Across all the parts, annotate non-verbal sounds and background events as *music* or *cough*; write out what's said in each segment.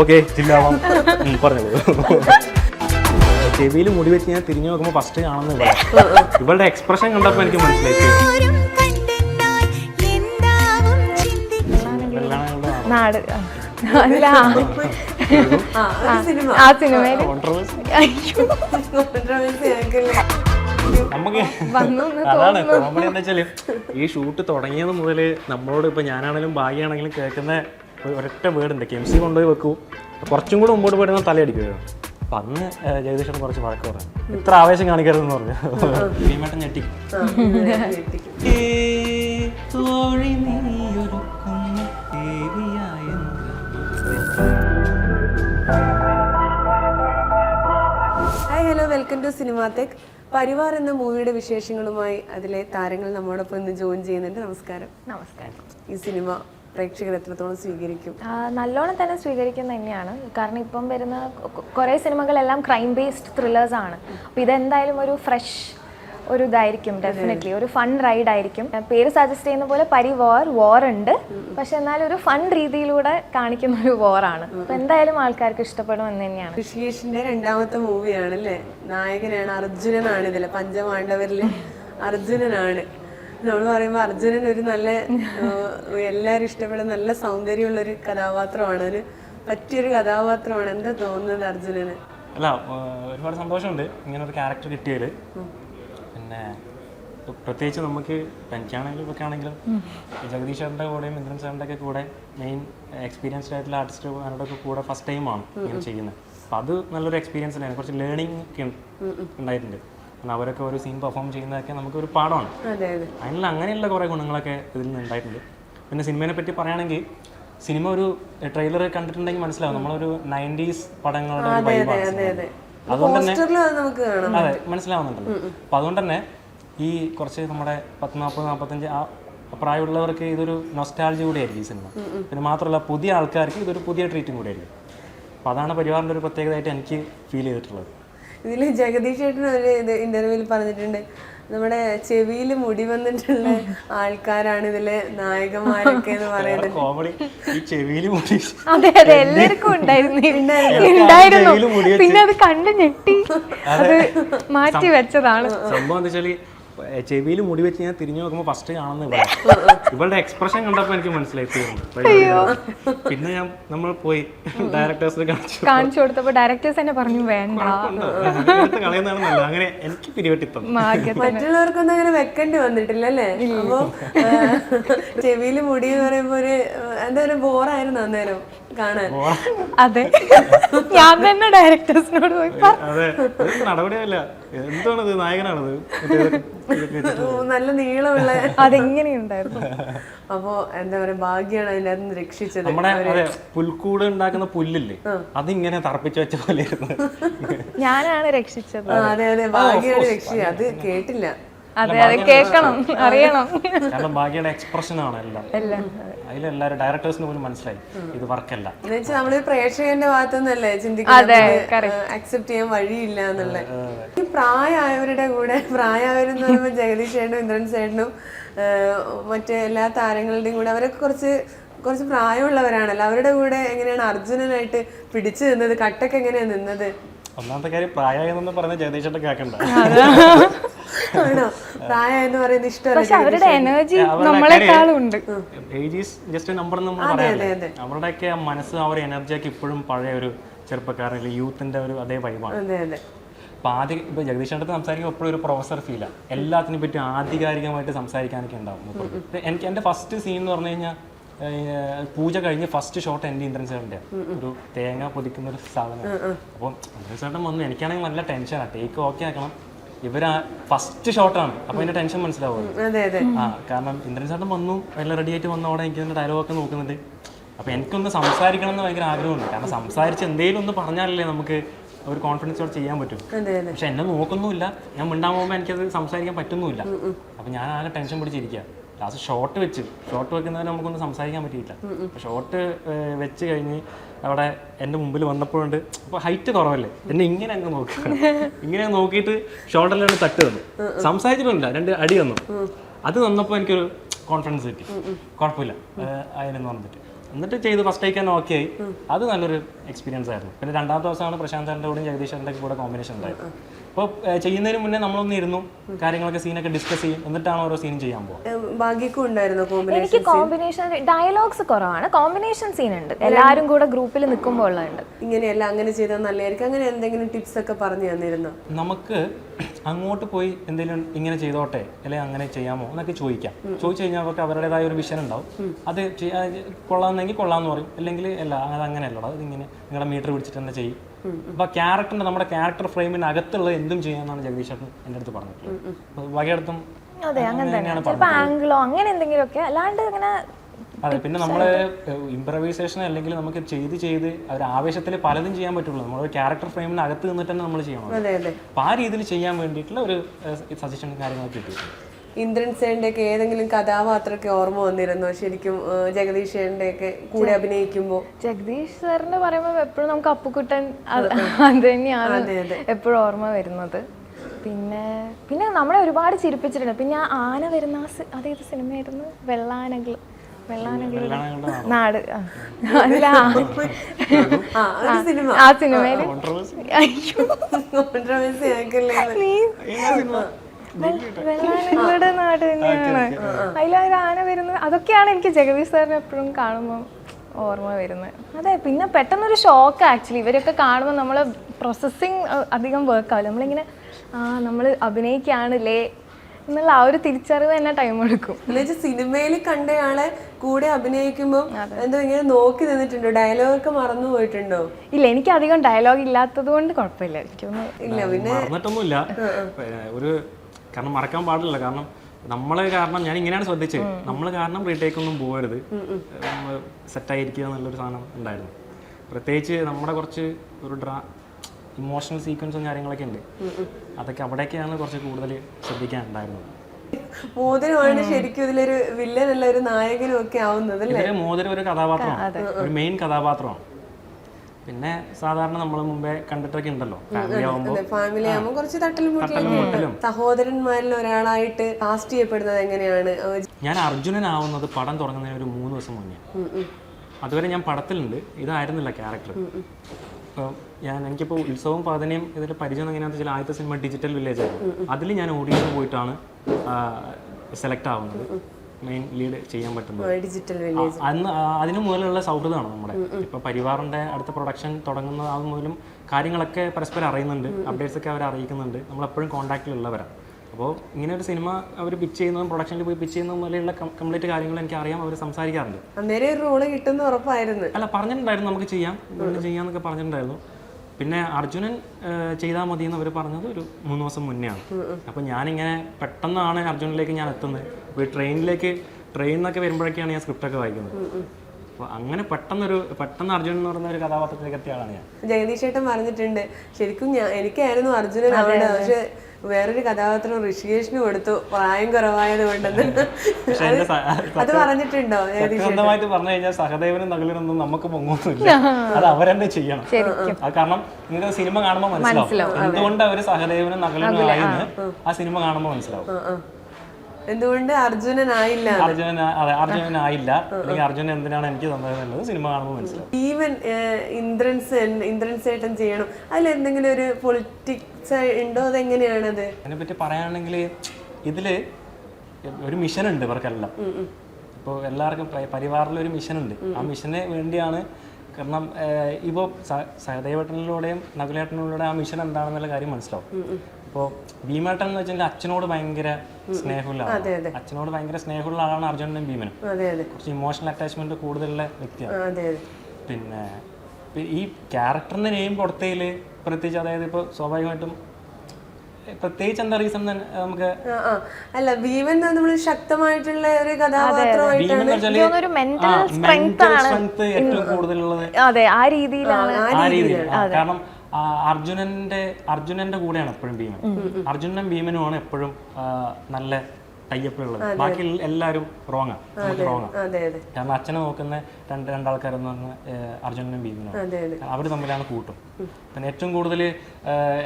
Okay ചില്ലാവാം. പറഞ്ഞോളൂ ചെവിയിൽ മുടി വെച്ച് ഞാൻ തിരിഞ്ഞു നോക്കുമ്പോൾ ഫസ്റ്റ് കാണുന്ന ഇവിടെ ഇവളുടെ എക്സ്പ്രഷൻ കണ്ടപ്പോൾ എനിക്ക് മനസ്സിലായി. നാട്. അല്ല. ആ, ഒരു സിനിമ. ആ സിനിമയിൽ. Controversy. അയ്യോ. Controversy നമുക്ക് വന്നു അതാണ് കോമഡി എന്താ വെച്ചാൽ ഈ ഷൂട്ട് തുടങ്ങിയത് മുതൽ നമ്മളോട് ഇപ്പൊ ഞാനാണെങ്കിലും ഭാഗ്യാണെങ്കിലും കേൾക്കുന്ന ഒരൊറ്റ വേർഡുണ്ട് കെ എം സി കൊണ്ടുപോയി വെക്കൂ. കുറച്ചും കൂടെ മുമ്പോട്ട് പോയിട്ട് തലയടിക്കുകയാണ് അപ്പൊ അന്ന് ജഗദീഷൻ കുറച്ച് വഴക്ക് പറഞ്ഞു. ഇത്ര ആവേശം കാണിക്കരുതെന്ന് പറഞ്ഞു. ഭീമേട്ടൻ ഞെട്ടി. Hi hello. Welcome to Cinematech Parivar എന്ന മൂവിയുടെ വിശേഷങ്ങളുമായി അതിലെ താരങ്ങൾ നമ്മോടൊപ്പം ഇന്ന് ജോയിൻ ചെയ്യുന്നുണ്ട്. നമസ്കാരം. നമസ്കാരം. ഈ സിനിമ പ്രേക്ഷകർ എത്രത്തോളം സ്വീകരിക്കും? നല്ലോണം തന്നെ സ്വീകരിക്കുന്ന തന്നെയാണ്. കാരണം ഇപ്പം വരുന്ന കുറെ സിനിമകളെല്ലാം ക്രൈം ബേസ്ഡ് ത്രില്ലേഴ്സ് ആണ്. അപ്പോൾ ഇതെന്തായാലും ഒരു ഫ്രഷ് ഒരു ഇതായിരിക്കും ഡെഫിനറ്റ്ലി ഒരു ഫൺ റൈഡ് ആയിരിക്കും. പേര് സജസ്റ്റ് ചെയ്യുന്ന പോലെ പരി വാർ വാർ ഉണ്ട്. പക്ഷെ എന്നാലും ഒരു ഫൺ രീതിയിലൂടെ കാണിക്കുന്ന ഒരു വാറാണ് അപ്പോൾ എന്തായാലും ആൾക്കാർക്ക് ഇഷ്ടപ്പെടും എന്ന് തന്നെയാണ്. ഋഷികേഷിന്റെ രണ്ടാമത്തെ മൂവിയാണ് അല്ലേ നായകനാണ് അർജുനനാണ് ഇതിൽ. പഞ്ചമാണ്ടവരിലെ *laughs* അർജുനനാണ്. നമ്മൾ പറയുമ്പോൾ അർജുനൻ ഒരു നല്ല എല്ലാവരും ഇഷ്ടപ്പെടുന്ന നല്ല സൗന്ദര്യമുള്ള ഒരു കഥാപാത്രമാണ്. ഒരു പറ്റിയൊരു കഥാപാത്രമാണ്. എന്താ തോന്നുന്നത് അർജുനന്? അല്ല ഒരുപാട് സന്തോഷമുണ്ട് ഇങ്ങനെ ഒരു ക്യാരക്ടർ കിട്ടിയതിൽ പിന്നെ പ്രത്യേകിച്ച് നമുക്ക് പെൻഷാണെങ്കിലും ഇതൊക്കെ ആണെങ്കിലും ജഗദീഷ് സാറിന്റെ കൂടെയും ഇന്ദ്രൻ സാറിന്റെ ഒക്കെ കൂടെ മെയിൻ എക്സ്പീരിയൻസ്ഡ് ആയിട്ടുള്ള ആർട്ടിസ്റ്റ് ഒക്കെ കൂടെ ഫസ്റ്റ് ടൈമാണ് ഇങ്ങനെ ചെയ്യുന്നത്. അപ്പം അത് നല്ലൊരു എക്സ്പീരിയൻസ് തന്നെയാണ്. കുറച്ച് ലേണിംഗ് ഒക്കെ ഉണ്ടായിട്ടുണ്ട്. കാരണം അവരൊക്കെ ഒരു സീൻ പെർഫോം ചെയ്യുന്നതൊക്കെ നമുക്കൊരു പാഠമാണ്. അതിനുള്ള അങ്ങനെയുള്ള കുറേ ഗുണങ്ങളൊക്കെ ഇതിൽ നിന്ന് ഉണ്ടായിട്ടുണ്ട്. പിന്നെ സിനിമയെ പറ്റി പറയുകയാണെങ്കിൽ സിനിമ ഒരു ട്രെയിലർ കണ്ടിട്ടുണ്ടെങ്കിൽ മനസ്സിലാവും. നമ്മളൊരു നയന്റീസ് പടങ്ങളുടെ ഒരു വൈബാണ്. അതുകൊണ്ട് തന്നെ അതെ മനസ്സിലാവുന്നുണ്ടല്ലോ. അപ്പൊ അതുകൊണ്ട് തന്നെ ഈ കുറച്ച് നമ്മുടെ പത്ത് നാൽപ്പത് നാൽപ്പത്തഞ്ച് ആ പ്രായമുള്ളവർക്ക് ഇതൊരു നൊസ്റ്റാൾജി കൂടെ ആയിരിക്കും ഈ സിനിമ. പിന്നെ മാത്രമല്ല പുതിയ ആൾക്കാർക്ക് ഇതൊരു പുതിയ ട്രീറ്റും കൂടെ ആയിരിക്കും അപ്പൊ അതാണ് പരിവാറിന്റെ ഒരു പ്രത്യേകതയായിട്ട് എനിക്ക് ഫീൽ ചെയ്തിട്ടുള്ളത്. ഇതിൽ ജഗദീഷ് ചേട്ടൻ ഒരു ഇത് ഇന്റർവ്യൂവിൽ പറഞ്ഞിട്ടുണ്ട്. നമ്മുടെ ചെവിയിൽ മുടി വന്നിട്ടുള്ള ആൾക്കാരാണ് ഇതിലെ നായകന്മാരൊക്കെ എന്ന് പറയുന്നത്. കോമഡി ഈ ചെവിയിൽ മുടി അതെ അതെ എല്ലാവർക്കും ഉണ്ടായിരുന്നു. ഉണ്ടായിരുന്നു. പിന്നെ അത് കണ്ട് ഞെട്ടി. അത്. മാറ്റി വെച്ചതാണ്. സംഭവം എന്താ വെച്ചാൽ ചെവിയിൽ മുടി വെച്ച് ഞാൻ തിരിഞ്ഞു നോക്കുമ്പോൾ ഫസ്റ്റ് കാണുന്ന ഇവിടെ *laughs* ഇവളുടെ എക്സ്പ്രഷൻ കണ്ടപ്പോൾ എനിക്ക് മനസ്സിലായി തീർന്നു പിന്നെ ഞാൻ നമ്മൾ പോയി ഡയറക്ടേഴ്സിനെ കാണിച്ചു. കാണിച്ചു കൊടുത്തപ്പോ ഡയറക്ടേഴ്സ് തന്നെ പറഞ്ഞു വേണ്ട. കളയുന്നതാണ് നല്ലത് അങ്ങനെ എനിക്ക് പിരിവെട്ടി തന്നു മറ്റുള്ളവർക്കൊന്നും അങ്ങനെ വെക്കേണ്ടി വന്നിട്ടില്ല അല്ലേ അപ്പൊ ചെവിയിൽ മുടി എന്ന് പറയുമ്പോ ഒരു എന്താ ഒരു ബോറായിരുന്നു അന്നേരം കാണാൻ. അതെ. ഞാൻ തന്നെ ഡയറക്ടേഴ്സിനോട് പോയി നടപടിയല്ല. എന്താണിത്? നായകനാണത്? നല്ല നീളമുള്ള *laughs* അതെങ്ങനെയുണ്ടായിരുന്നു? അപ്പോ എന്താ പറയാ ഭാഗ്യാണ് അതിനകത്ത് നിന്ന് രക്ഷിച്ചത്. നമ്മുടെ അതെ പുൽക്കൂട് ഉണ്ടാക്കുന്ന പുല്ലില്ലേ? അതിങ്ങനെ തറപ്പിച്ച് വെച്ച പോലെ ഇരുന്ന് ഞാനാണ് രക്ഷിച്ചത്. ആ, അതെ അതെ ഭാഗ്യാണ് രക്ഷി അത് കേട്ടില്ല. അതെ അതെ കേൾക്കണം *laughs* അറിയണം. കാരണം ഭാഗ്യയുടെ എക്സ്പ്രഷൻ ആണ് എല്ലാം. അതിലെല്ലാവരും ഡയറക്ടേഴ്സിന് പോലും മനസ്സിലായി. ഇത് വർക്കല്ല നമ്മൾ പ്രേക്ഷകന്റെ ഭാഗത്തുനിന്നല്ലേ ചിന്തിക്കുന്നത്? അക്സെപ്റ്റ് ചെയ്യാൻ വഴിയില്ല എന്നുള്ളത്. ഈ പ്രായമായവരുടെ കൂടെ പ്രായമായവരെന്ന് പറയുമ്പോൾ ജഗദീഷ് ചേട്ടനും ഇന്ദ്രൻ ചേട്ടനും മറ്റേ എല്ലാ താരങ്ങളുടെയും കൂടെ അവരൊക്കെ കുറച്ച് കുറച്ച് പ്രായമുള്ളവരാണല്ലോ. അവരുടെ കൂടെ എങ്ങനെയാണ് അർജുനനായിട്ട് പിടിച്ചു നിന്നത്? കട്ടൊക്കെ എങ്ങനെയാണ് നിന്നത്? ഒന്നാമത്തെ കാര്യം പ്രായമായെന്നൊന്നും പറഞ്ഞ ജഗദീഷ് കേൾക്കണ്ട. ആണോ? പ്രായം എന്ന് പറയുന്നത് പക്ഷെ ഇഷ്ടമല്ല അവരുടെ എനർജി നമ്മളെക്കാളും ഉണ്ട്. ഏജ് ഈസ് ജസ്റ്റ് നമ്പർ നമ്മൾ പറയാറില്ലേ. അവരുടെയൊക്കെ ആ മനസ്സ് ആ ഒരു എനർജിയൊക്കെ ഇപ്പോഴും പഴയ ഒരു ചെറുപ്പക്കാരൻ യൂത്തിന്റെ ഒരു അതേ വൈബാണ് അതെ അതെ. അപ്പൊ ആദ്യം ഇപ്പൊ ജഗദീഷേട്ടത്ത് സംസാരിക്കുമ്പോൾ എപ്പോഴും ഒരു പ്രൊഫസർ ഫീലാണ് എല്ലാത്തിനെ പറ്റി ആധികാരികമായിട്ട് സംസാരിക്കാനൊക്കെ ഉണ്ടാവും. എനിക്ക് എന്റെ ഫസ്റ്റ് സീൻ എന്ന് പറഞ്ഞു കഴിഞ്ഞാൽ പൂജ കഴിഞ്ഞ് ഫസ്റ്റ് ഷോട്ട് എന്റെ ഇന്ദ്രൻ സാറിന്റെ ഒരു തേങ്ങ പൊതിക്കുന്ന ഒരു സാധനം. അപ്പം ഇന്ദ്രൻ സാറിന്റെ വന്നു. എനിക്കാണെങ്കിൽ നല്ല ടെൻഷനാണ് ടേക്ക് ഓക്കെ ആക്കണം. ഇവർ ഫസ്റ്റ് ഷോട്ടാണ് അപ്പൊ അതിന്റെ ടെൻഷൻ മനസ്സിലാവും ആ കാരണം ഇന്ദ്രൻ ചേട്ടൻ വന്നു എല്ലാം റെഡി ആയിട്ട് വന്ന അവിടെ എനിക്ക് ഡയലോഗ് ഒക്കെ നോക്കുന്നുണ്ട്. അപ്പൊ എനിക്കൊന്ന് സംസാരിക്കണം എന്ന് ഭയങ്കര ആഗ്രഹമുണ്ട്. കാരണം സംസാരിച്ച് എന്തെങ്കിലും ഒന്ന് പറഞ്ഞാലല്ലേ നമുക്ക് ഒരു കോൺഫിഡൻസോടെ ചെയ്യാൻ പറ്റും. പക്ഷെ എന്നെ നോക്കുന്നുമില്ല. ഞാൻ മിണ്ടാൻ പോകുമ്പോൾ എനിക്കത് സംസാരിക്കാൻ പറ്റുന്നുമില്ല. അപ്പൊ ഞാൻ ആകെ ടെൻഷൻ പിടിച്ചിരിക്കുക ലാസ്റ്റ് ഷോർട്ട് വെച്ച്. ഷോർട്ട് വെക്കുന്നവരെ നമുക്കൊന്നും സംസാരിക്കാൻ പറ്റിയില്ല ഷോർട്ട് വെച്ച് കഴിഞ്ഞ് അവിടെ എന്റെ മുമ്പിൽ വന്നപ്പോഴുണ്ട് അപ്പോൾ ഹൈറ്റ് കുറവല്ലേ? എന്നെ ഇങ്ങനെ അങ്ങ് നോക്ക. ഇങ്ങനെ നോക്കിയിട്ട് ഷോൾഡറിലാണ് തട്ട് തന്നു. സംസാരിച്ചിട്ടില്ല രണ്ട് അടി തന്നു. അത് തന്നപ്പോൾ എനിക്കൊരു കോൺഫിഡൻസ് കിട്ടി. കുഴപ്പമില്ല. അതിനെന്ന് പറഞ്ഞിട്ട് എന്നിട്ട് ചെയ്ത് ഫസ്റ്റ് തന്നെ ഓക്കെ ആയി. അത് നല്ലൊരു എക്സ്പീരിയൻസ് ആയിരുന്നു. പിന്നെ രണ്ടാമത്തെ ദിവസമാണ് പ്രശാന്ത് സാറിന്റെ കൂടെയും ജഗദീഷ് സാറിന്റെ കൂടെ കോമ്പിനേഷൻ ഉണ്ടായത്. അപ്പോൾ ചെയ്യുന്നതിന് മുന്നേ നമ്മളൊന്ന് ഇരുന്നു കാര്യങ്ങളൊക്കെ സീനൊക്കെ ഡിസ്കസ് ചെയ്യും എന്നിട്ടാണ് ഓരോ സീൻ ചെയ്യാൻ പോകുന്നത് എനിക്ക് കോമ്പിനേഷൻ ഡയലോഗ്സ് കുറവാണ്. കോമ്പിനേഷൻ സീൻ ഉണ്ട്. എല്ലാവരും കൂടെ ഗ്രൂപ്പിൽ നിൽക്കുമ്പോൾ ഉള്ളതുണ്ട്. ഇങ്ങനെയല്ല അങ്ങനെ ചെയ്താൽ നല്ലതായിരിക്കും. അങ്ങനെ എന്തെങ്കിലും ടിപ്സ് ഒക്കെ പറഞ്ഞു തന്നിരുന്നു? നമുക്ക് അങ്ങോട്ട് പോയി എന്തെങ്കിലും ഇങ്ങനെ ചെയ്തോട്ടെ അല്ലെങ്കിൽ അങ്ങനെ ചെയ്യാമോ എന്നൊക്കെ ചോദിക്കാം. ചോദിച്ചു കഴിഞ്ഞാൽ അവർക്ക് അവരുടേതായ ഒരു വിഷൻ ഉണ്ടാവും. അത് ചെയ്യാ- കൊള്ളാമെന്നെങ്കിൽ കൊള്ളാമെന്ന് പറയും. അല്ലെങ്കിൽ അല്ല അത് അങ്ങനെയല്ലടാ അത് നിങ്ങളുടെ മീറ്റർ പിടിച്ചിട്ട് തന്നെ ചെയ്യും. അപ്പൊ ക്യാരക്ടറിന്റെ നമ്മുടെ ക്യാരക്ടർ ഫ്രെയിമിന് അകത്തുള്ളത് എന്തും ചെയ്യാന്നാണ് ജഗദീഷ് ചേട്ടൻ എന്റെ അടുത്ത് പറഞ്ഞിട്ടുള്ളത്. അപ്പൊ വകയിടത്തും അതെ അങ്ങനെ തന്നെ. തന്നെയാണ് ചിലപ്പോൾ ആംഗിളോ അങ്ങനെ എന്തെങ്കിലുമൊക്കെ അല്ലാണ്ട് അങ്ങനെ അതെ പിന്നെ നമ്മൾ ഇംപ്രവൈസേഷൻ അല്ലെങ്കിൽ നമുക്ക് ചെയ്ത് ചെയ്ത് ഒരു ആവേശത്തിൽ പലതും ചെയ്യാൻ പറ്റുള്ളൂ. നമ്മുടെ ക്യാരക്ടർ ഫ്രെയിമിന് അകത്ത് നിന്നിട്ട് തന്നെ നമ്മൾ ചെയ്യണം. അപ്പൊ ആ രീതിയിൽ ചെയ്യാൻ വേണ്ടിയിട്ടുള്ള ഒരു സജഷൻ കാര്യങ്ങളൊക്കെ കിട്ടിയിട്ടുണ്ട് ഇന്ദ്രൻ സേന്റെ ഒക്കെ ഏതെങ്കിലും കഥാപാത്രമൊക്കെ ഓർമ്മ വന്നിരുന്നോ? ശരിക്കും ജഗദീഷ് സേന്റെ ഒക്കെ കൂടെ അഭിനയിക്കുമ്പോൾ ജഗദീഷ് സാറിന് പറയുമ്പോൾ എപ്പോഴും നമുക്ക് അപ്പുക്കുട്ടൻ അത് *laughs* തന്നെയാണ് എപ്പോഴും ഓർമ്മ വരുന്നത്. പിന്നെ പിന്നെ നമ്മളെ ഒരുപാട് ചിരിപ്പിച്ചിട്ടുണ്ട്. പിന്നെ ആ ആന വരുന്ന അതേത് സിനിമയായിരുന്നു? വെള്ളാനകൾ നാട്. ആ. അതിലാ. ആ ഒരു *laughs* സിനിമ ആ സിനിമയിൽ അയ്യോ കോൺട്രവേഴ്സി ആക്കല്ലേ നീ വെള്ളാനങ്ങളുടെ നാട് തന്നെയാണ് അതിലൊരു ആന വരുന്നത് അതൊക്കെയാണ് എനിക്ക് ജഗദീഷ് സാറിനെ എപ്പോഴും കാണുമ്പോൾ ഓർമ്മ വരുന്നത്. അതെ പിന്നെ പെട്ടെന്നൊരു ഷോക്ക് ആക്ച്വലി ഇവരൊക്കെ കാണുമ്പോൾ നമ്മൾ പ്രോസസ്സിങ് അധികം വർക്ക് ആവില്ല. നമ്മളിങ്ങനെ ആ നമ്മൾ അഭിനയിക്കുകയാണല്ലേ എന്നുള്ള ആ ഒരു തിരിച്ചറിവ് തന്നെ ടൈം എടുക്കും. എന്നുവെച്ചാൽ സിനിമയിൽ കണ്ടയാളെ കൂടെ അഭിനയിക്കുമ്പോൾ എന്തോ ഇങ്ങനെ നോക്കി നിന്നിട്ടുണ്ടോ? ഡയലോഗൊക്കെ മറന്നു പോയിട്ടുണ്ടോ? ഇല്ല എനിക്ക് അധികം ഡയലോഗ് ഇല്ലാത്തത് കൊണ്ട് കുഴപ്പമില്ല. എനിക്കൊന്നും ഇല്ല പിന്നെ ഒരു കാരണം മറക്കാൻ പാടില്ല. കാരണം നമ്മൾ കാരണം ഞാൻ ഇങ്ങനെയാണ് ശ്രദ്ധിച്ചത്. നമ്മൾ കാരണം റീടേക്ക് ഒന്നും പോകരുത് നമ്മൾ സെറ്റായിരിക്കുക എന്നുള്ളൊരു സാധനം ഉണ്ടായിരുന്നു. പ്രത്യേകിച്ച് നമ്മുടെ കുറച്ച് ഒരു ഡ്രാ ഇമോഷണൽ സീക്വൻസും കാര്യങ്ങളൊക്കെ ഉണ്ട്. അതൊക്കെ അവിടെയൊക്കെയാണ് കുറച്ച് കൂടുതൽ ശ്രദ്ധിക്കാൻ ഉണ്ടായിരുന്നത്. മോതിരമാണ് ശരിക്കും ഇതിലൊരു വില്ലനല്ല ഒരു നായകനും ഒക്കെ ആവുന്നത് മോതിരം ഒരു കഥാപാത്രമാണ്. ഒരു മെയിൻ കഥാപാത്രമാണ്. പിന്നെ സാധാരണ നമ്മൾ മുമ്പേ കണ്ടിട്ടൊക്കെ ഉണ്ടല്ലോ. ഫാമിലി ആവുമ്പോൾ ഫാമിലി ആകുമ്പോൾ കുറച്ച് തട്ടലും മുട്ടലും. സഹോദരന്മാരിൽ ഒരാളായിട്ട് കാസ്റ്റ് ചെയ്യപ്പെടുന്നത് എങ്ങനെയാണ്? ഞാൻ അർജുനനാവുന്നത് പടം തുടങ്ങുന്നതിന് ഒരു മൂന്ന് ദിവസം മുന്നേ. അതുവരെ ഞാൻ പടത്തിലുണ്ട്. ഇതായിരുന്നില്ല ക്യാരക്ടർ അപ്പോൾ ഞാൻ എനിക്കിപ്പോൾ ഉത്സവം പതിനയും ഇതിൽ പരിചയം എങ്ങനെയാണെന്ന് വെച്ചാൽ ആദ്യത്തെ സിനിമ ഡിജിറ്റൽ വില്ലേജ് ആയിരുന്നു. അതിൽ ഞാൻ ഓഡിഷൻ പോയിട്ടാണ് സെലക്ട് ആവുന്നത്. മെയിൻ ലീഡ് ചെയ്യാൻ പറ്റുന്നത്. ഡിജിറ്റൽ വില്ലേജ് അന്ന് അതിനു മുതലുള്ള സൗഹൃദമാണ് നമ്മുടെ. ഇപ്പൊ പരിവാറിന്റെ അടുത്ത പ്രൊഡക്ഷൻ തുടങ്ങുന്ന ആ മുതലും കാര്യങ്ങളൊക്കെ പരസ്പരം അറിയുന്നുണ്ട്. അപ്ഡേറ്റ്സ് ഒക്കെ അവർ അറിയിക്കുന്നുണ്ട്. നമ്മൾ എപ്പോഴും കോൺടാക്റ്റിലുള്ളവരാണ് അപ്പോൾ ഇങ്ങനെ ഒരു സിനിമ അവർ പിച്ച് ചെയ്യുന്നതും പ്രൊഡക്ഷനിൽ പോയി പിച്ച് ചെയ്യുന്നതും പോലെയുള്ള കംപ്ലീറ്റ് കാര്യങ്ങൾ എനിക്ക് അറിയാം. അവർ സംസാരിക്കാറുണ്ട്. അന്നേരം ഒരു റോൾ കിട്ടുന്ന ഉറപ്പായിരുന്നു. അല്ല പറഞ്ഞിട്ടുണ്ടായിരുന്നു. നമുക്ക് ചെയ്യാം. ചെയ്യാന്നൊക്കെ പറഞ്ഞിട്ടുണ്ടായിരുന്നു. പിന്നെ അർജുനൻ ചെയ്താൽ മതി എന്ന് അവർ പറഞ്ഞത് ഒരു മൂന്ന് മാസം മുന്നേ ആണ് അപ്പോൾ ഞാനിങ്ങനെ പെട്ടെന്നാണ് അർജുനിലേക്ക് ഞാൻ എത്തുന്നത്. അപ്പോൾ ഈ ട്രെയിനിലേക്ക് ട്രെയിനിന്നൊക്കെ വരുമ്പോഴൊക്കെയാണ് ഞാൻ സ്ക്രിപ്റ്റൊക്കെ വായിക്കുന്നത്. അപ്പോൾ അങ്ങനെ പെട്ടെന്നൊരു പെട്ടെന്ന് അർജുനൻ എന്ന് പറയുന്ന ഒരു കഥാപാത്രത്തിലേക്ക് എത്തിയ ആളാണ് ഞാൻ. ജഗദീഷ് ഏട്ടൻ പറഞ്ഞിട്ടുണ്ട് ശരിക്കും ഞാൻ എനിക്കായിരുന്നു അർജുനൻ അവിടെ പക്ഷെ വേറൊരു കഥാപാത്രം ഋഷികേഷിന് കൊടുത്തു പ്രായം കുറവായത് കൊണ്ടെന്ന് അത് പറഞ്ഞിട്ടുണ്ടോ? സ്വന്തമായിട്ട് പറഞ്ഞു കഴിഞ്ഞാൽ സഹദേവനും നകലിനൊന്നും നമുക്ക് പൊങ്ങൊന്നുമില്ല അത് അവരെന്നെ ചെയ്യണം. കാരണം നിങ്ങൾക്ക് സിനിമ കാണുമ്പോൾ മനസ്സിലാവും. എന്തുകൊണ്ട് അവർ സഹദേവനും നകലിനും ആയെന്ന് ആ സിനിമ കാണുമ്പോൾ മനസ്സിലാവും. എന്തുകൊണ്ട് അർജുനനായില്ല അർജുനൻ അതെ അർജുനനായില്ല. അല്ലെങ്കിൽ അർജുനൻ എന്തിനാണ് എനിക്ക് തന്നതെന്നുള്ളത് സിനിമ കാണുമ്പോൾ മനസ്സിലാവും. ഈവൻ ഇന്ദ്രൻസ് ഇന്ദ്രൻസ് ചേട്ടൻ ചെയ്യണം. അതിൽ എന്തെങ്കിലും ഒരു പൊളിറ്റിക്സ് ഉണ്ടോ? അതെങ്ങനെയാണത്? അതിനെപ്പറ്റി പറയുകയാണെങ്കിൽ ഇതിൽ ഒരു മിഷൻ ഉണ്ട് ഇവർക്കെല്ലാം ഇപ്പോൾ എല്ലാവർക്കും പരിവാറിൽ ഒരു മിഷൻ ഉണ്ട് ആ മിഷന് വേണ്ടിയാണ് കാരണം ഇപ്പോൾ സഹദേവേട്ടനിലൂടെയും നകുലേട്ടനിലൂടെയും ആ മിഷൻ എന്താണെന്നുള്ള കാര്യം മനസ്സിലാവും. ഇപ്പോൾ ഭീമേട്ടൻ എന്ന് വെച്ചാൽ അച്ഛനോട് ഭയങ്കര സ്നേഹമുള്ള. അച്ഛനോട് ഭയങ്കര സ്നേഹമുള്ള ആളാണ് അർജുനനും ഭീമനും. കുറച്ച് ഇമോഷണൽ അറ്റാച്ച്മെന്റ് കൂടുതലുള്ള വ്യക്തിയാണ്. പിന്നെ ഇപ്പൊ ഈ ക്യാരക്ടറിന്റെ നെയിം കൊടുത്തതിൽ പ്രത്യേകിച്ച് അതായത് ഇപ്പോൾ സ്വാഭാവികമായിട്ടും പ്രത്യേകിച്ച് എന്താ റീസൺ നമുക്ക്. അല്ല ഭീമൻ നമ്മൾ ശക്തമായിട്ടുള്ള ഒരു കഥാപാത്രമായിട്ടാണ്. ഏറ്റവും കൂടുതലുള്ളത്. അതെ ആ രീതിയിലാണ്. കാരണം അർജുനന്റെ അർജുനന്റെ കൂടെയാണ് എപ്പോഴും ഭീമൻ. അർജുനനും ഭീമനുമാണ് എപ്പോഴും നല്ല ടൈപ്പിലുള്ളത് ബാക്കി എല്ലാവരും റോങ് നമുക്ക് റോങ് അതെ അതെ. കാരണം അച്ഛനെ നോക്കുന്ന രണ്ട് രണ്ടാൾക്കാരെന്ന് പറഞ്ഞാൽ അർജുനനും ഭീമനും. അതെ അതെ. അവർ തമ്മിലാണ് കൂട്ടും. പിന്നെ ഏറ്റവും കൂടുതൽ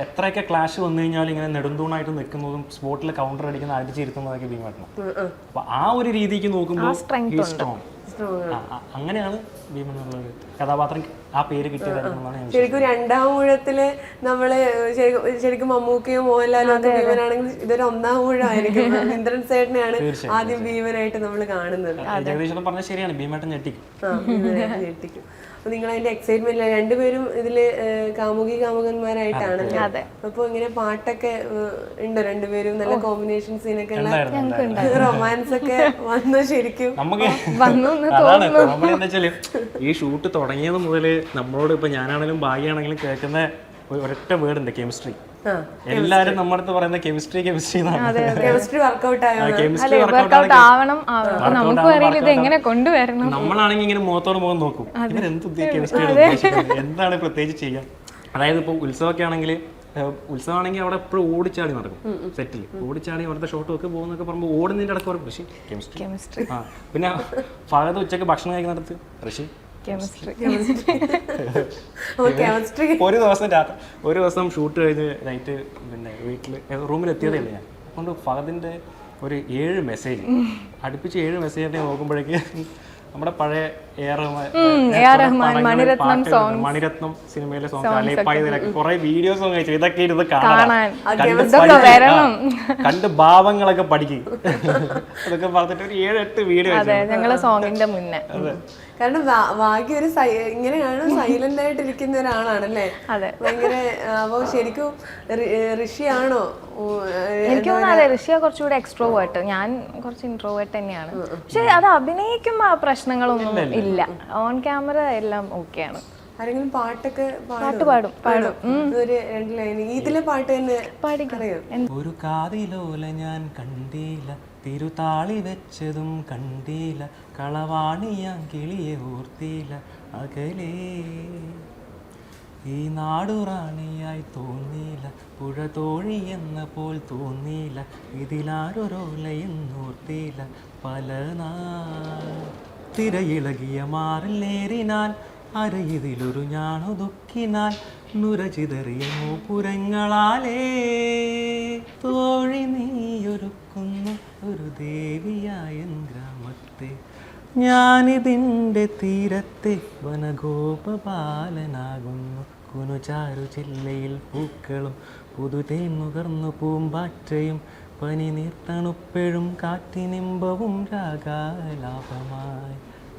എത്രയൊക്കെ ക്ലാഷ് വന്നു കഴിഞ്ഞാൽ ഇങ്ങനെ നെടുന്തൂണായിട്ട് നിൽക്കുന്നതും സ്പോട്ടിൽ കൗണ്ടർ അടിക്കുന്ന അടിച്ചിരുത്തുന്നതൊക്കെ ഭീമാട്ടണം അപ്പൊ ആ ഒരു രീതിക്ക് നോക്കുമ്പോൾ സ്ട്രോങ് അങ്ങനെയാണ് ഭീമൻ എന്നുള്ള ഒരു കഥാപാത്രം ആ പേര് കിട്ടിയതായിരുന്നെന്നാണ് ഞാൻ ശരിക്കും രണ്ടാം ഊഴത്തിൽ നമ്മൾ ശരിക്കും മമ്മൂക്കയും മോഹൻലാലും ഒക്കെ ഭീമനാണെങ്കിൽ ഇതൊരു ഒന്നാം ഊഴമായിരിക്കും. *laughs* ഇന്ദ്രൻ സേട്ടനെയാണ് ആദ്യം ഭീമനായിട്ട് നമ്മൾ കാണുന്നത്. ജഗദീശ്വരൻ പറഞ്ഞ ശരിയാണ് ഭീമേട്ടൻ ഞെട്ടിക്കും. ഞെട്ടിക്കും. അപ്പൊ നിങ്ങൾ അതിന്റെ എക്സൈറ്റ്മെന്റ് രണ്ടുപേരും ഇതിൽ ഏഹ്, കാമുകി കാമുകന്മാരായിട്ടാണ് അതെ. അപ്പൊ ഇങ്ങനെ പാട്ടൊക്കെ ഉണ്ടോ രണ്ടുപേരും? നല്ല കോമ്പിനേഷൻ സീനൊക്കെ ഉള്ള. റൊമാൻസ് ഒക്കെ വന്നു ശരിക്കും? നമുക്ക് വന്നു എന്ന് അതാണ് കോമഡി എന്താ ഈ ഷൂട്ട് തുടങ്ങിയത് മുതൽ നമ്മളോട് ഇപ്പൊ ഞാനാണെങ്കിലും ഭാഗ്യാണെങ്കിലും കേൾക്കുന്ന ഒരു- ഒരൊറ്റ വേർഡ് ഉണ്ട് കെമിസ്ട്രി എല്ലാരും നമ്മുടെ അടുത്ത് പറയുന്ന കെമിസ്ട്രി കെമിസ്ട്രി കെമിസ്ട്രി വർക്ക്ഔട്ട് ആവണം നമുക്ക് അപ്പൊ അറിയില്ല ഇത് എങ്ങനെ കൊണ്ടുവരണം. നമ്മളാണെങ്കിൽ ഇങ്ങനെ മുഖത്തോട് മുഖം നോക്കും. ഇവരെന്ത് കെമിസ്ട്രി എന്താണ് പ്രത്യേകിച്ച് ചെയ്യാം അതായത് ഇപ്പൊ ഉത്സവമൊക്കെ ആണെങ്കിൽ ഉത്സവമാണെങ്കിൽ അവിടെ എപ്പോഴും ഓടിച്ചാടി നടക്കും. സെറ്റിൽ ഓടിച്ചാടി അവിടുത്തെ ഷോട്ട് ഒക്കെ പോകുന്നൊക്കെ പറയുമ്പോൾ ഓടുന്നതിന്റെ ഇടയ്ക്ക് പറയും ഋഷി കെമിസ്ട്രി കെമിസ്ട്രി ആ പിന്നെ ഫഹദ് ഉച്ചയ്ക്ക് ഭക്ഷണം കഴിക്കുന്നിടത്ത് ഋഷി *laughs* *laughs* ഒരു ദിവസം രാത്രി ഒരു ദിവസം ഷൂട്ട് കഴിഞ്ഞ് നൈറ്റ് പിന്നെ വീട്ടിൽ റൂമിൽ എത്തിയതേ ഞാൻ. അതുകൊണ്ട് ഫഹദിന്റെ ഒരു ഏഴ് മെസ്സേജ് അടുപ്പിച്ച് ഏഴ് മെസ്സേജ് നോക്കുമ്പോഴേക്ക് നമ്മുടെ പഴയ മണിരത്നം മണിരത്നം സിനിമയിലെ സോങ് അലേപ്പായതിലൊക്കെ കുറെ വീഡിയോസ് കഴിച്ചു ഇതൊക്കെ ഇരുന്ന്. കണ്ട് ഭാവങ്ങളൊക്കെ പഠിക്കും. അതൊക്കെ പറഞ്ഞിട്ട് ഒരു ഏഴെട്ട് വീഡിയോ ഞങ്ങളെ സോങ്ങിന്റെ മുന്നേ. കാരണം ഒരു ഇങ്ങനെയാണ് സൈലന്റ് ആയിട്ട് ഇരിക്കുന്ന ഒരാളാണല്ലേ? അതെ. ഭയങ്കര അപ്പൊ ശരിക്കും ഋഷിയാണോ? ഓ, എനിക്ക് തോന്നുന്നു ഋഷിയ കുറച്ചുകൂടെ എക്സ്ട്രോവേർട്ട് ഞാൻ കുറച്ച് ഇൻട്രോവേർട്ട് തന്നെയാണ്. പക്ഷെ അത് അഭിനയിക്കുമ്പോ ആ പ്രശ്നങ്ങളൊന്നും ഇല്ല. ഓൺ ക്യാമറ എല്ലാം ഓക്കെയാണ് ആരെങ്കിലും പാട്ടൊക്കെ പാട്ട് പാടും പാടും. ഒരു രണ്ട് ലൈൻ ഇതിലെ പാട്ട് തന്നെ ഒരു കാതിലോല ഞാൻ കണ്ടീല. തിരുതാളി വെച്ചതും കണ്ടീല. കളവാണിയാൻ കിളിയെ ഓർത്തിയില്ല അകലേ. ഈ നാടുറാണിയായി തോന്നിയില്ല പുഴ തോഴി എന്ന പോൽ തോന്നിയില്ല ഇതിലാരൊരോലയെന്നോർത്തിയില്ല പല നാൾ തിരയിളകിയ മാറിലേറിനാൽ അരയിതിലൊരു ഞാണൊതുക്കിനാൽ നുരചിതറിയ മൂപുരങ്ങളാലേ. തോഴി നീയൊരുക്കുന്നു ഒരു ദേവിയായ ഗ്രാമത്തെ. ഞാനിതിന്റെ തീരത്തെ വനഗോപപാലനാകുന്നു കുനുചാരു ജില്ലയിൽ പൂക്കളും പുതുതേ നുകർന്നു പൂമ്പാറ്റയും പനി നീർത്തണുപ്പെഴും കാറ്റിനിമ്പവും രാഗാലാപമായി.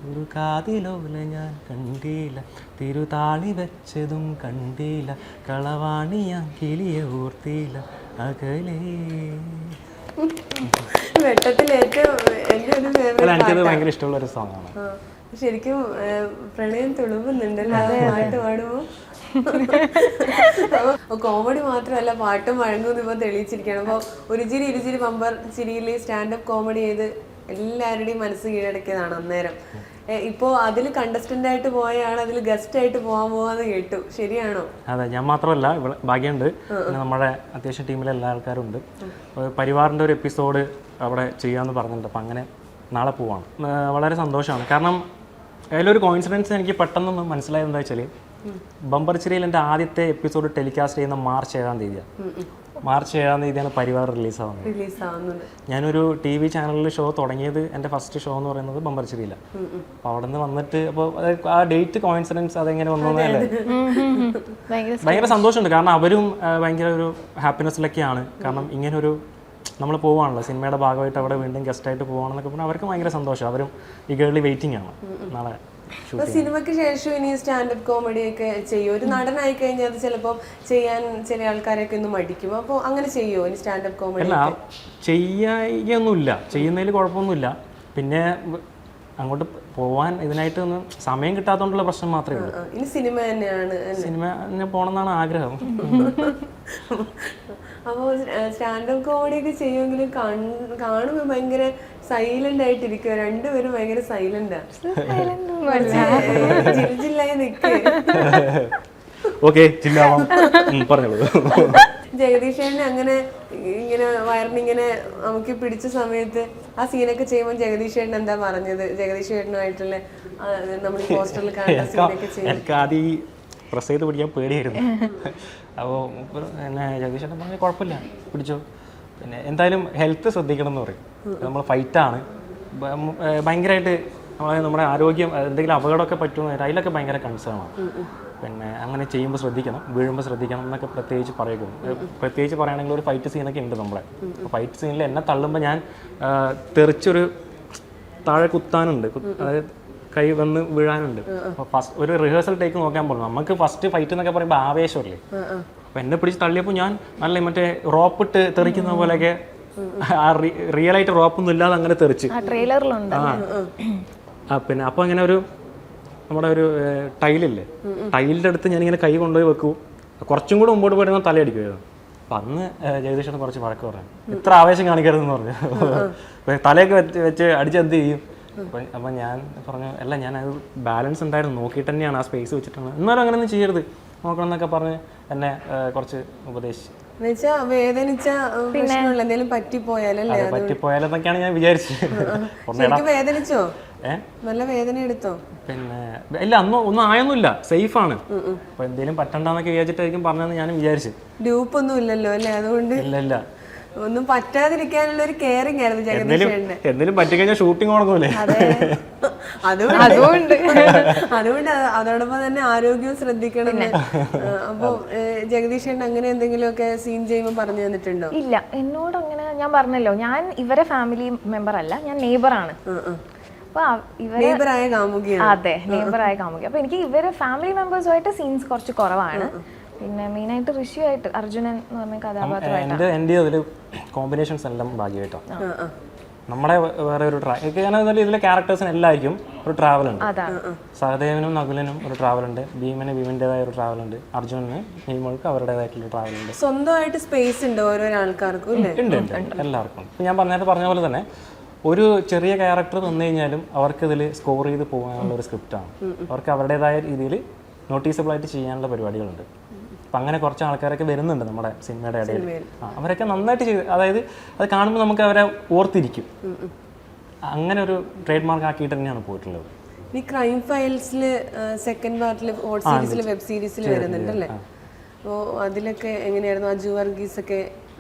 ഒരു കാതിലോല ഞാൻ കണ്ടില്ല തിരുതാളി വെച്ചതും കണ്ടില്ല കളവാണി ഞാൻ കിളിയെ ഓർത്തിയില്ല അകലേ. വെട്ടത്തിൽ ഏറ്റവും എന്റെ ഒരു അല്ല ഫേവറേറ്റ് ഭയങ്കര ഇഷ്ടമുള്ള ഒരു ശരിക്കും പ്രണയം തുളുമ്പുന്നുണ്ടല്ലോ പാട്ട് പാടുമ്പോ. കോമഡി മാത്രമല്ല പാട്ടും വഴങ്ങും ഇപ്പൊ തെളിയിച്ചിരിക്കുകയാണ്. അപ്പൊ ഒരു ചിരി ഇരുചിരി പമ്പർ ചിരിയിൽ സ്റ്റാൻഡപ്പ് കോമഡി ചെയ്ത് എല്ലാവരുടെയും മനസ്സ് കീഴടക്കിയതാണ് അന്നേരം. ഇപ്പോ അതിൽ കണ്ടസ്റ്റന്റ് ആയിട്ട് പോയ ആൾ അതിൽ ഗസ്റ്റ് ആയിട്ട് പോകാൻ പോവാന്ന് കേട്ടു. ശരിയാണോ? അതെ ഞാൻ മാത്രമല്ല ഇവിടെ ഭാഗ്യമുണ്ട് നമ്മുടെ അത്യാവശ്യം ടീമിലെ എല്ലാ ആൾക്കാരും ഉണ്ട് പരിവാറിന്റെ ഒരു എപ്പിസോഡ് അവിടെ ചെയ്യാന്ന് പറഞ്ഞിട്ടുണ്ട്. അപ്പം അങ്ങനെ നാളെ പോവാണ്. വളരെ സന്തോഷമാണ്. കാരണം അതിലൊരു കോൺഫിഡൻസ് എനിക്ക് പെട്ടെന്നൊന്ന് മനസ്സിലായത് എന്താ വെച്ചാൽ ബമ്പർച്ചിരിയിൽ എന്റെ ആദ്യത്തെ എപ്പിസോഡ് ടെലികാസ്റ്റ് ചെയ്യുന്ന മാർച്ച് ഏഴാം തീയതിയാണ്. മാർച്ച് ഏഴാം തീയതിയാണ് പരിവാർ റിലീസ് ആവുന്നത് റിലീസ് ആവുന്നത് ഞാനൊരു ടി വി ചാനലിൽ ഷോ തുടങ്ങിയത് എന്റെ ഫസ്റ്റ് ഷോ എന്ന് പറയുന്നത് ബമ്പർച്ചിരിയിലാണ് അപ്പോൾ അവിടെ നിന്ന് വന്നിട്ട് അപ്പോൾ ആ ഡേറ്റ് കോയിൻസിഡൻസ് അതെങ്ങനെ വന്നതല്ലേ ഭയങ്കര സന്തോഷമുണ്ട്. കാരണം അവരും ഭയങ്കര ഒരു ഹാപ്പിനെസ്സിലൊക്കെയാണ്. കാരണം ഇങ്ങനെ ഒരു നമ്മൾ പോവാണല്ലോ സിനിമയുടെ ഭാഗമായിട്ട് അവിടെ വീണ്ടും ഗസ്റ്റായിട്ട് പോവാണെന്നൊക്കെ പറഞ്ഞാൽ അവർക്ക് ഭയങ്കര സന്തോഷം. അവരും ഈ ഗേളി വെയിറ്റിംഗ് ആണ് നാളെ. അപ്പൊ സിനിമയ്ക്ക് ശേഷം ഇനി സ്റ്റാൻഡപ്പ് കോമഡി ഒക്കെ ചെയ്യും? ഒരു നടനായി കഴിഞ്ഞാൽ അത് ചിലപ്പോൾ ചെയ്യാൻ ചില ആൾക്കാരൊക്കെ ഒന്ന് മടിക്കും. അപ്പോൾ അങ്ങനെ ചെയ്യുമോ ഇനി സ്റ്റാൻഡപ്പ് കോമഡി അല്ല ചെയ്യായൊന്നുമില്ല ചെയ്യുന്നതിൽ കുഴപ്പമൊന്നുമില്ല. പിന്നെ അങ്ങോട്ട് പോവാൻ ഇതിനായിട്ട് ഒന്ന് സമയം കിട്ടാത്തതുകൊണ്ടുള്ള പ്രശ്നം മാത്രമേ ഉള്ളൂ. ഇനി സിനിമ തന്നെയാണ് സിനിമ തന്നെ പോകണമെന്നാണ് ആഗ്രഹം. അപ്പോൾ സ്റ്റാൻഡപ്പ് കോമഡി ഒക്കെ ചെയ്യുമെങ്കിലും കാണുമ്പോൾ ഭയങ്കര സൈലന്റ് ആയിട്ടിരിക്കുക രണ്ടുപേരും ഭയങ്കര സൈലന്റാണ് ജില്ലായി നിൽക്കുക ഓക്കെ ജില്ലാവാം. പറഞ്ഞോളൂ. അങ്ങനെ ഇങ്ങനെ വയറിനിങ്ങനെ നമുക്ക് പിടിച്ച സമയത്ത് ആ സീനൊക്കെ ചെയ്യുമ്പോൾ ജഗദീഷ് ചേട്ടൻ എന്താ പറഞ്ഞത്? ജഗദീഷേട്ടനുമായിട്ടുള്ള നമ്മൾ പോസ്റ്ററിൽ കാണുന്ന *laughs* സീനൊക്കെ ചെയ്യും എനിക്ക് ആദ്യം ഈ പ്രസ് ചെയ്ത് പിടിക്കാൻ പേടിയായിരുന്നു. *laughs* അപ്പോൾ എന്നെ ജഗദീശേട്ടൻ പറഞ്ഞ കുഴപ്പമില്ല പിടിച്ചോ. പിന്നെ എന്തായാലും ഹെൽത്ത് ശ്രദ്ധിക്കണം എന്ന് പറയും. നമ്മൾ ഫൈറ്റാണ് ഭയങ്കരമായിട്ട് നമ്മളെ നമ്മുടെ ആരോഗ്യം എന്തെങ്കിലും അപകടമൊക്കെ പറ്റുമോ അതിലൊക്കെ ഭയങ്കര കൺസേൺ ആണ്. പിന്നെ അങ്ങനെ ചെയ്യുമ്പോൾ ശ്രദ്ധിക്കണം വീഴുമ്പോൾ ശ്രദ്ധിക്കണം എന്നൊക്കെ പ്രത്യേകിച്ച് പറയുന്നു പ്രത്യേകിച്ച് പറയുകയാണെങ്കിൽ ഒരു ഫൈറ്റ് സീനൊക്കെ ഉണ്ട് നമ്മളെ. ഫൈറ്റ് സീനിൽ എന്നെ തള്ളുമ്പോൾ ഞാൻ തെറിച്ചൊരു താഴെ കുത്താനുണ്ട്. അതായത് കൈ വന്ന് വീഴാനുണ്ട്. അപ്പോൾ ഫസ്റ്റ് ഒരു റിഹേഴ്സൽ ടേക്ക് നോക്കാൻ പോകുന്നു നമുക്ക് ഫസ്റ്റ് ഫൈറ്റ് എന്നൊക്കെ പറയുമ്പോൾ ആവേശമല്ലേ? അപ്പോൾ എന്നെ പിടിച്ച് തള്ളിയപ്പോൾ ഞാൻ നല്ല മറ്റേ റോപ്പിട്ട് തെറിക്കുന്ന പോലെയൊക്കെ റിയൽ ആയിട്ട് റോപ്പൊന്നും ഇല്ലാതെ അങ്ങനെ തെറിച്ച്. ആ, പിന്നെ അപ്പോൾ അങ്ങനെ ഒരു നമ്മുടെ ഒരു ടൈലില്ലേ? ടൈലിന്റെ അടുത്ത് ഞാനിങ്ങനെ കൈ കൊണ്ടുപോയി വെക്കൂ. കുറച്ചും കൂടെ മുമ്പോട്ട് പോയിട്ട് ഞാൻ തലയടിക്കുമായിരുന്നു അപ്പം അന്ന് ജഗദീഷണ ജഗദീഷേട്ടൻ കുറച്ച് വഴക്ക് പറയാം. ഇത്ര ആവേശം കാണിക്കരുതെന്ന് പറഞ്ഞു. തലയൊക്കെ വെച്ച് വെച്ച് അടിച്ച് എന്ത് ചെയ്യും? അപ്പം അപ്പം ഞാൻ പറഞ്ഞു അല്ല ഞാൻ അത് ബാലൻസ് ഉണ്ടായിരുന്നു നോക്കിയിട്ട് തന്നെയാണ് ആ സ്പേസ് വെച്ചിട്ടാണ്. എന്നാലും അങ്ങനെ ഒന്നും ചെയ്യരുത്. നോക്കണം എന്നൊക്കെ പറഞ്ഞ് എന്നെ കുറച്ച് ഉപദേശിച്ചു. പറ്റിപ്പോയാലെന്നൊക്കെയാണ് ഞാൻ വിചാരിച്ചത്. വേദനിച്ചോ? നല്ല വേദന എടുത്തോ? പിന്നെ ഇല്ല അന്ന് ഒന്നും ആയൊന്നുമില്ല. സേഫ് ആണ് അപ്പൊ എന്തെങ്കിലും പറ്റണ്ടെന്നൊക്കെ വിചാരിച്ചിട്ടായിരിക്കും പറഞ്ഞതെന്ന് ഞാൻ വിചാരിച്ചു. ഡ്യൂപ്പ് ഒന്നും ഇല്ലല്ലോ അല്ലേ? അതുകൊണ്ട് ഇല്ല ഇല്ല. ഒന്നും പറ്റാതിരിക്കാനുള്ള ഒരു കെയറിങ് ആയിരുന്നു ജഗദീഷേട്ടന്റെ എന്തെങ്കിലും പറ്റിക്കഴിഞ്ഞാൽ ഷൂട്ടിംഗ് കൊടുക്കൂലേ *laughs* അതുകൊണ്ട് അതുകൊണ്ട്. അതുകൊണ്ട് അത് അതോടൊപ്പം തന്നെ ആരോഗ്യവും ശ്രദ്ധിക്കണം. അപ്പൊ ജഗദീഷേട്ടൻ അങ്ങനെ എന്തെങ്കിലുമൊക്കെ സീൻ ചെയ്യുമ്പോൾ പറഞ്ഞു തന്നിട്ടുണ്ടോ? ഇല്ല എന്നോട് അങ്ങനെ ഞാൻ പറഞ്ഞല്ലോ. ഞാൻ ഇവരെ ഫാമിലി മെമ്പർ അല്ല ഞാൻ നെയ്ബർ ആണ്. നെയ്ബറായ കാമുകിയാണ്. അതെ നെയ്ബർ ആയ കാമുകി. അപ്പൊ എനിക്ക് ഇവരെ ഫാമിലി മെമ്പേഴ്സുമായിട്ട് സീൻസ് കുറച്ച് കുറവാണ്. പിന്നെ മെയിനായിട്ട് ഋഷി ആയിട്ട് അർജുനൻ എന്ന് പറഞ്ഞ കഥാപാത്രമായിട്ട് എന്റെ എന്റെ അതിൽ കോമ്പിനേഷൻസ് എല്ലാം ഭാഗ്യമായിട്ടാണ്. നമ്മുടെ വേറെ ഒരു ട്രാ കാരണം ഇതിലെ ക്യാരക്ടേഴ്സിന് എല്ലാവർക്കും ഒരു ട്രാവൽ ഉണ്ട്. സഹദേവനും നകുലനും ഒരു ട്രാവൽ ഉണ്ട്. ഭീമന് ഭീമന്റേതായ ഒരു ട്രാവൽ ഉണ്ട്. അർജുനന് ഭീമൾക്ക് അവരുടേതായിട്ടുള്ള ട്രാവൽ ഉണ്ട്. സ്വന്തമായിട്ട് സ്പേസ് ഉണ്ട് ഓരോ ആൾക്കാർക്കും ഉണ്ട് ഉണ്ട്. എല്ലാവർക്കും ഞാൻ പറഞ്ഞത് പറഞ്ഞ പോലെ തന്നെ ഒരു ചെറിയ ക്യാരക്ടർ വന്നു കഴിഞ്ഞാലും അവർക്ക് ഇതിൽ സ്കോർ ചെയ്ത് പോകാനുള്ള ഒരു സ്ക്രിപ്റ്റാണ് അവർക്ക് അവരുടേതായ രീതിയിൽ നോട്ടീസബിൾ ആയിട്ട് ചെയ്യാനുള്ള പരിപാടികളുണ്ട്. അപ്പം അങ്ങനെ കുറച്ച് ആൾക്കാരൊക്കെ വരുന്നുണ്ട് നമ്മുടെ സിനിമയുടെ ഇടയിൽ അവരൊക്കെ നന്നായിട്ട് ചെയ്ത് അതായത് അത് കാണുമ്പോൾ നമുക്ക് അവരെ ഓർത്തിരിക്കും. അങ്ങനെ ഒരു ട്രേഡ് മാർക്ക് ആക്കിയിട്ട് തന്നെയാണ് പോയിട്ടുള്ളത്. ഈ ക്രൈം ഫയൽസിൽ സെക്കൻഡ് പാർട്ടിൽ ഹോട്ട് സീരീസിൽ വെബ് സീരീസിൽ വരുന്നുണ്ടല്ലേ? അപ്പോൾ അതിലൊക്കെ എങ്ങനെയായിരുന്നു? അജു വർഗീസ് ഒക്കെ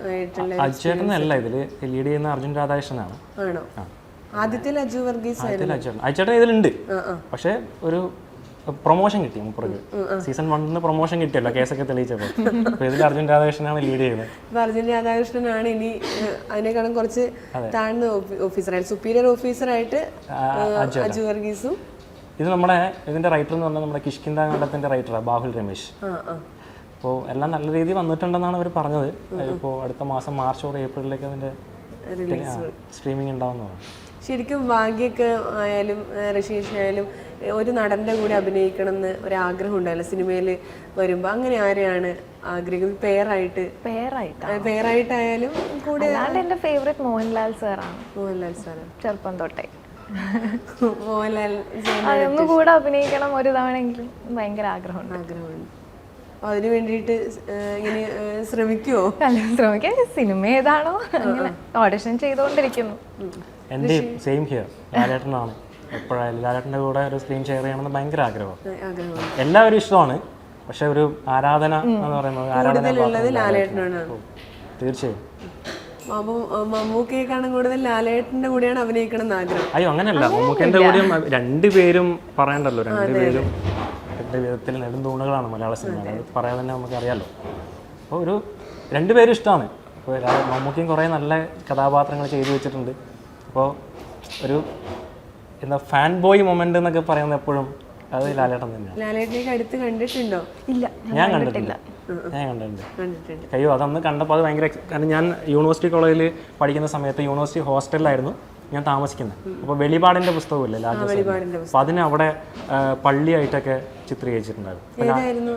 ആയിട്ടുള്ള അജുചേട്ടനല്ല ഇതിൽ ലീഡ് ചെയ്യുന്ന അർജുൻ രാധാകൃഷ്ണനാണ്. ആണോ? ആദ്യത്തിൽ അജു വർഗീസ് ആദ്യത്തിൽ അജുചേട്ടൻ അജുചേട്ടൻ ഇതിലുണ്ട്. പക്ഷേ ഒരു പ്രൊമോഷൻ കിട്ടി മുപ്പുറക്ക് സീസൺ വണ്ണിന് പ്രൊമോഷൻ കിട്ടിയല്ലോ കേസൊക്കെ തെളിയിച്ചപ്പോൾ. അപ്പോൾ ഇതിൽ അർജുൻ രാധാകൃഷ്ണനാണ് ലീഡ് ചെയ്യുന്നത്. അപ്പൊ അർജുൻ രാധാകൃഷ്ണനാണ് ഇനി അതിനേക്കാളും കുറച്ച് താഴ്ന്ന ഓഫീസറായിട്ട് സുപ്പീരിയർ ഓഫീസറായിട്ട് അജു വർഗീസും. ഇത് നമ്മുടെ ഇതിന്റെ റൈറ്റർ എന്ന് പറഞ്ഞാൽ നമ്മുടെ കിഷ്കിന്ദ കണ്ടത്തിന്റെ റൈറ്ററാണ് ബാഹുൽ രമേശ്. അപ്പോൾ എല്ലാം നല്ല രീതിയിൽ വന്നിട്ടുണ്ടെന്നാണ് അവർ പറഞ്ഞത്. ഇപ്പോൾ അടുത്ത മാസം മാർച്ച് ഓർ ഏപ്രിലേക്ക് അതിന്റെ സ്ട്രീമിംഗ് ഉണ്ടാവുന്നതാണ്. ശരിക്കും ഭാഗ്യൊക്കെ ആയാലും ഋഷീഷ് ആയാലും ഒരു നടന്റെ കൂടെ അഭിനയിക്കണം എന്ന് ഒരാഗ്രഹം ഉണ്ടായില്ല. സിനിമയിൽ വരുമ്പോൾ അങ്ങനെ ആരെയാണ് ആഗ്രഹിക്കുന്നത്? പേരായിട്ട്. പേരായിട്ട് പേരായിട്ടായാലും കൂടെ എന്റെ ഫേവറേറ്റ് മോഹൻലാൽ സാറാണ് മോഹൻലാൽ സാറ് ചെറുപ്പം തൊട്ടേ. മോഹൻലാൽ സാറിന് അതൊന്നും കൂടെ അഭിനയിക്കണം ഒരു തവണ എങ്കിലും ഭയങ്കര ആഗ്രഹമുണ്ട്. ആഗ്രഹമുണ്ട്. അതിന് വേണ്ടിയിട്ട് ഇങ്ങനെ ഏഹ്, ശ്രമിക്കുവോ? അല്ലെങ്കിൽ ശ്രമിക്കാൻ സിനിമ ഏതാണോ അങ്ങനെ ഓഡിഷൻ ചെയ്തുകൊണ്ടിരിക്കുന്നു. എന്റെ സെയിം ഹിയർ ലാലേട്ടനാണ്. എപ്പോഴായാലും ലാലേട്ടന്റെ കൂടെ ഒരു സ്ക്രീൻ ഷെയർ ചെയ്യണമെന്ന് ഭയങ്കര ആഗ്രഹം ഏഹ്, ആഗ്രഹമുണ്ട് എല്ലാവരും ഇഷ്ടമാണ്. പക്ഷെ ഒരു ആരാധന എന്ന് പറയുന്നത് ആരാധന തീർച്ചയായും. മമ്മൂക്കയെക്കാളും കൂടുതൽ ലാലേട്ടന്റെ കൂടെയാണ് അഭിനയിക്കണം എന്ന് ആഗ്രഹം. അയ്യോ അങ്ങനെയല്ല. മമ്മൂക്കന്റെ കൂടെയും രണ്ടുപേരും പറയണ്ടല്ലോ. രണ്ടുപേരും രണ്ട് വിധത്തിൽ നെടുന്തൂണുകളാണ് മലയാള സിനിമ. അത്. പറയാൻ തന്നെ നമുക്ക് അറിയാലോ അപ്പോൾ ഒരു രണ്ടുപേരും ഇഷ്ടമാണ് അപ്പോൾ മമ്മൂക്കിയും കുറേ നല്ല കഥാപാത്രങ്ങൾ ചെയ്തു വെച്ചിട്ടുണ്ട്. അപ്പോൾ ഒരു എന്താ ഫാൻ ബോയ് മൊമെന്റ് എന്നൊക്കെ പറയുന്നത് എപ്പോഴും അത് ലാലേട്ടൻ തന്നെയാണ്. ലാലേട്ടനെ അടുത്ത് കണ്ടിട്ടുണ്ടോ? ഇല്ല ഞാൻ കണ്ടിട്ടില്ല. ഞാൻ കണ്ടിട്ടുണ്ട്. കണ്ടിട്ടുണ്ട്. അയ്യോ അതന്ന് കണ്ടപ്പോൾ അത് ഭയങ്കര കാരണം ഞാൻ യൂണിവേഴ്സിറ്റി കോളേജിൽ പഠിക്കുന്ന സമയത്ത് യൂണിവേഴ്സിറ്റി ഹോസ്റ്റലിലായിരുന്നു ഞാൻ താമസിക്കുന്നത് അപ്പോൾ വെളിപാടിന്റെ പുസ്തകമില്ലേ ലാജ വെളിപാടിന്റെ അപ്പോൾ അതിനെ അവിടെ പള്ളിയായിട്ടൊക്കെ ചിത്രീകരിച്ചിട്ടുണ്ടായിരുന്നു.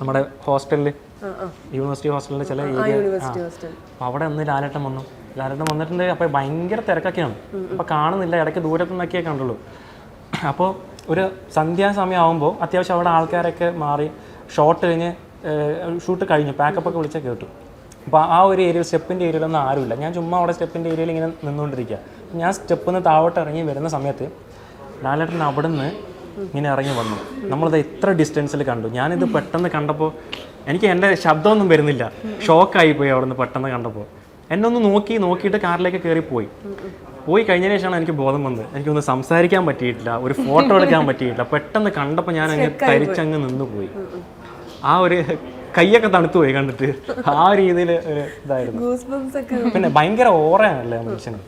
നമ്മുടെ ഹോസ്റ്റലിൽ യൂണിവേഴ്സിറ്റി ഹോസ്റ്റലിന്റെ ചില ഏരിയ. അപ്പോൾ അവിടെ ഒന്ന് ലാലേട്ടൻ വന്നു. ലാലേട്ടൻ വന്നിട്ടുണ്ട് അപ്പോൾ ഭയങ്കര തിരക്കൊക്കെയാണ്. അപ്പോൾ കാണുന്നില്ല ഇടയ്ക്ക് ദൂരത്തു നിന്നൊക്കെയേ കണ്ടുള്ളൂ. അപ്പോൾ ഒരു സന്ധ്യാസമയം ആകുമ്പോൾ അത്യാവശ്യം അവിടെ ആൾക്കാരൊക്കെ മാറി ഷോട്ട് കഴിഞ്ഞ് ഷൂട്ട് കഴിഞ്ഞു പാക്കപ്പ് ഒക്കെ വിളിച്ചാൽ കേട്ടു. അപ്പോൾ ആ ഒരു ഏരിയ സ്റ്റെപ്പിന്റെ ഏരിയയിലൊന്നും ആരുമില്ല. ഞാൻ ചുമ്മാ അവിടെ സ്റ്റെപ്പിന്റെ ഏരിയയിൽ ഇങ്ങനെ നിന്നുകൊണ്ടിരിക്കുക ഞാൻ സ്റ്റെപ്പിൽ നിന്ന് താഴോട്ട് ഇറങ്ങി വരുന്ന സമയത്ത് ലാലേട്ടൻ അവിടെ നിന്ന് ഇങ്ങനെ ഇറങ്ങി വന്നു. നമ്മളിത് ഇത്ര ഡിസ്റ്റൻസിൽ കണ്ടു. ഞാനിത് പെട്ടെന്ന് കണ്ടപ്പോൾ എനിക്ക് എന്റെ ശബ്ദമൊന്നും വരുന്നില്ല. ഷോക്കായി പോയി അവിടെ നിന്ന് പെട്ടെന്ന് കണ്ടപ്പോൾ എന്നെ ഒന്ന് നോക്കി നോക്കിയിട്ട് കാറിലേക്ക് കയറി പോയി. പോയി കഴിഞ്ഞതിന് ശേഷമാണ് എനിക്ക് ബോധം വന്നത്. എനിക്കൊന്ന് സംസാരിക്കാൻ പറ്റിയിട്ടില്ല. ഒരു ഫോട്ടോ എടുക്കാൻ പറ്റിയിട്ടില്ല. പെട്ടെന്ന് കണ്ടപ്പോൾ ഞാൻ അങ്ങ് തരിച്ചങ്ങ് നിന്ന് പോയി. ആ ഒരു കൈയൊക്കെ തണുത്തു പോയി കണ്ടിട്ട്. ആ രീതിയിൽ ഒരു ഇതായിരുന്നു. പിന്നെ ഭയങ്കര ഓറയാണല്ലേ മനുഷ്യന്?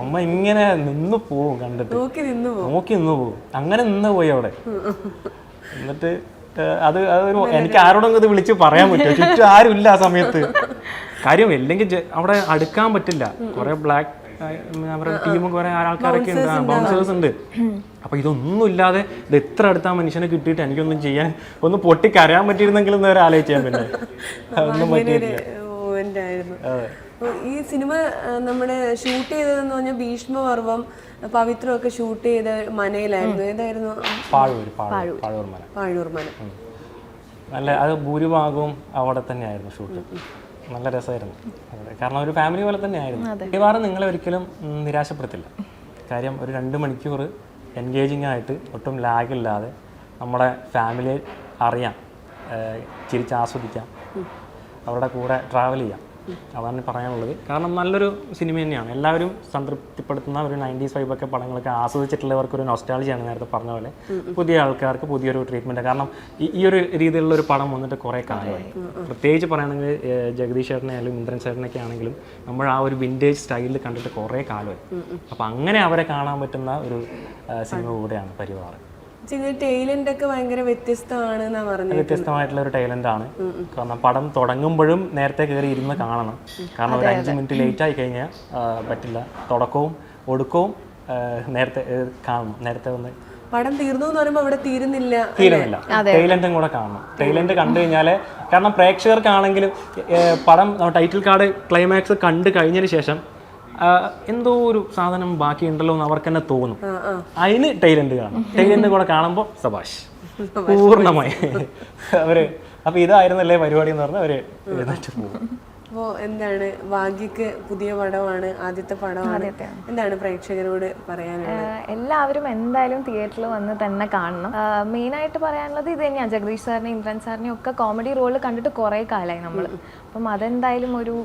അമ്മ ഇങ്ങനെ നിന്ന് പോവും കണ്ടിട്ട്. നോക്കി നിന്നു പോവും. അങ്ങനെ നിന്ന് പോയി അവിടെ. എന്നിട്ട് അത് അതൊരു എനിക്ക് ആരോടും ഇത് വിളിച്ച് പറയാൻ പറ്റുമോ ചുറ്റും ആരും ഇല്ല ആ സമയത്ത്. കാര്യം ഇല്ലെങ്കിൽ അവിടെ അടുക്കാൻ പറ്റില്ല. കുറെ ബ്ലാക്ക് അവരുടെ ടീമൊക്കെ കുറെ ആൾക്കാരൊക്കെ ഉണ്ട്. ബൗൺസേഴ്സ് ഉണ്ട്. *clears throat* അപ്പൊ ഇതൊന്നും ഇല്ലാതെ ഇത് എത്ര അടുത്ത ആ മനുഷ്യനെ കിട്ടിയിട്ട് എനിക്കൊന്നും ചെയ്യാൻ ഒന്ന് പൊട്ടി കരയാൻ പറ്റിയിരുന്നെങ്കിൽ എന്നവരെ ആലോചിക്കാൻ പിന്നെ. *laughs* ഒന്നും പറ്റിയിട്ടില്ല. മൂവ്മെന്റ് ഈ സിനിമ നമ്മുടെ ഷൂട്ട് ചെയ്തതെന്ന് പറഞ്ഞ ഭീഷ്മപർവം പവിത്രം ഒക്കെ ഷൂട്ട് ചെയ്ത മനയിലായിരുന്നു. ഏതായിരുന്നു? പാഴൂർ പാഴൂർ മന പാഴൂർ മന നല്ല അത് ഭൂരിഭാഗവും അവിടെ തന്നെയായിരുന്നു ഷൂട്ട്. നല്ല രസമായിരുന്നു. കാരണം ഒരു ഫാമിലി പോലെ തന്നെയായിരുന്നു. മിക്കവാറും നിങ്ങളെ ഒരിക്കലും നിരാശപ്പെടുത്തില്ല. കാര്യം ഒരു രണ്ട് മണിക്കൂർ എൻഗേജിങ് ആയിട്ട് ഒട്ടും ലാഗില്ലാതെ നമ്മുടെ ഫാമിലിയെ അറിയാം ചിരിച്ചാസ്വദിക്കാം അവരുടെ കൂടെ ട്രാവൽ ചെയ്യാം. അതാണ് പറയാനുള്ളത്. കാരണം നല്ലൊരു സിനിമ തന്നെയാണ്. എല്ലാവരും സംതൃപ്തിപ്പെടുത്തുന്ന ഒരു നയന്റീസ് ഫൈവ് ഒക്കെ പടങ്ങളൊക്കെ ആസ്വദിച്ചിട്ടുള്ളവർക്ക് ഒരു നൊസ്റ്റാളജിയാണ് നേരത്തെ പറഞ്ഞ പോലെ. പുതിയ ആൾക്കാർക്ക് പുതിയൊരു ട്രീറ്റ്മെന്റ് കാരണം ഈ ഈ ഒരു രീതിയിലുള്ള ഒരു പടം വന്നിട്ട് കുറേ കാലമായി. പ്രത്യേകിച്ച് പറയുകയാണെങ്കിൽ ജഗദീഷ് ചേട്ടനെ ആയാലും ഇന്ദ്രൻ ചേട്ടനൊക്കെ ആണെങ്കിലും നമ്മൾ ആ ഒരു വിന്റേജ് സ്റ്റൈലിൽ കണ്ടിട്ട് കുറേ കാലമായി. അപ്പം അങ്ങനെ അവരെ കാണാൻ പറ്റുന്ന ഒരു സിനിമ കൂടെയാണ് പരിവാർ വ്യത്യസ്തമായിട്ടുള്ള ഒരു ടൈലന്റ് ആണ്. കാരണം പടം തുടങ്ങുമ്പോഴും നേരത്തെ കയറി ഇരുന്ന് കാണണം. കാരണം ഒരു അഞ്ച് മിനിറ്റ് ലേറ്റ് ആയി കഴിഞ്ഞാൽ പറ്റില്ല. തുടക്കവും ഒടുക്കവും നേരത്തെ കാണണം. നേരത്തെ വന്ന് പടം തീർന്നു എന്ന് പറയുമ്പോ അവിടെ തീരുന്നില്ല തീരുന്നില്ല. ടൈലന്റും കൂടെ കാണണം. ടൈലന്റ് കണ്ടു കഴിഞ്ഞാൽ കാരണം പ്രേക്ഷകർക്കാണെങ്കിലും പടം ടൈറ്റിൽ കാർഡ് ക്ലൈമാക്സ് കണ്ടു കഴിഞ്ഞതിന് ശേഷം എന്തോ ഒരു സാധനം ബാക്കി ഉണ്ടല്ലോ എന്ന് അവർക്ക് തന്നെ. തോന്നും അതിന് ടൈലന്റ് കാണും. ടൈലന്റ് കൂടെ കാണുമ്പോൾ സബാഷ്. പൂർണമായി. അവർ അപ്പൊ ഇതായിരുന്നല്ലേ പരിപാടി എന്ന് പറഞ്ഞാൽ അവർ എഴുന്നേറ്റ് പോകും അപ്പോ എന്താണ്? ഭാഗ്യക്ക് പുതിയ പടമാണ് ആദ്യത്തെ പടമാണ്. എന്താണ് പ്രേക്ഷകരോട് പറയാനുള്ളത്? എല്ലാവരും എന്തായാലും തിയേറ്ററിൽ വന്ന് തന്നെ കാണണം. മെയിനായിട്ട് പറയാനുള്ളത് ഇത് തന്നെയാണ് ജഗദീഷ് സാറിനെയും ഇന്ദ്രൻ സാറിനെയും ഒക്കെ കോമഡി റോൾ കണ്ടിട്ട് കുറേ കാലമായി നമ്മൾ അപ്പം അതെന്തായാലും ഒരു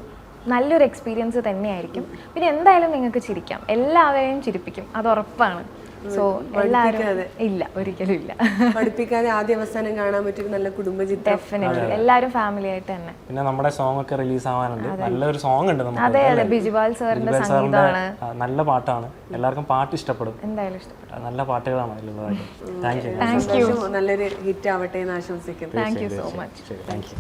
നല്ലൊരു എക്സ്പീരിയൻസ് തന്നെയായിരിക്കും. പിന്നെ എന്തായാലും നിങ്ങൾക്ക് ചിരിക്കാം. എല്ലാവരെയും ചിരിപ്പിക്കും. അത് ഉറപ്പാണ്. സോ എല്ലാവരും ഇല്ല ഒരിക്കലും ഇല്ല. പഠിപ്പിക്കാതെ ആദ്യ അവസാനം കാണാൻ പറ്റും നല്ല കുടുംബ ഡെഫിനറ്റ്ലി എല്ലാവരും ഫാമിലി ആയിട്ട് തന്നെ. പിന്നെ നമ്മുടെ സോങ് ഒക്കെ റിലീസ് ആവാനുണ്ട്. നല്ലൊരു സോങ് ഉണ്ട് നമുക്ക്. അതെ അതെ. ബിജുപാൽ സാറിന്റെ സംഗീതമാണ്. നല്ല പാട്ടാണ്. എല്ലാവർക്കും പാട്ട് ഇഷ്ടപ്പെടും. എന്തായാലും ഇഷ്ടപ്പെടും. നല്ല പാട്ടുകളാണ് അതിലുള്ളതായിട്ട്. താങ്ക് യു നല്ലൊരു ഹിറ്റ് ആവട്ടെ എന്ന് ആശംസിക്കുന്നു. Thank you so much thank you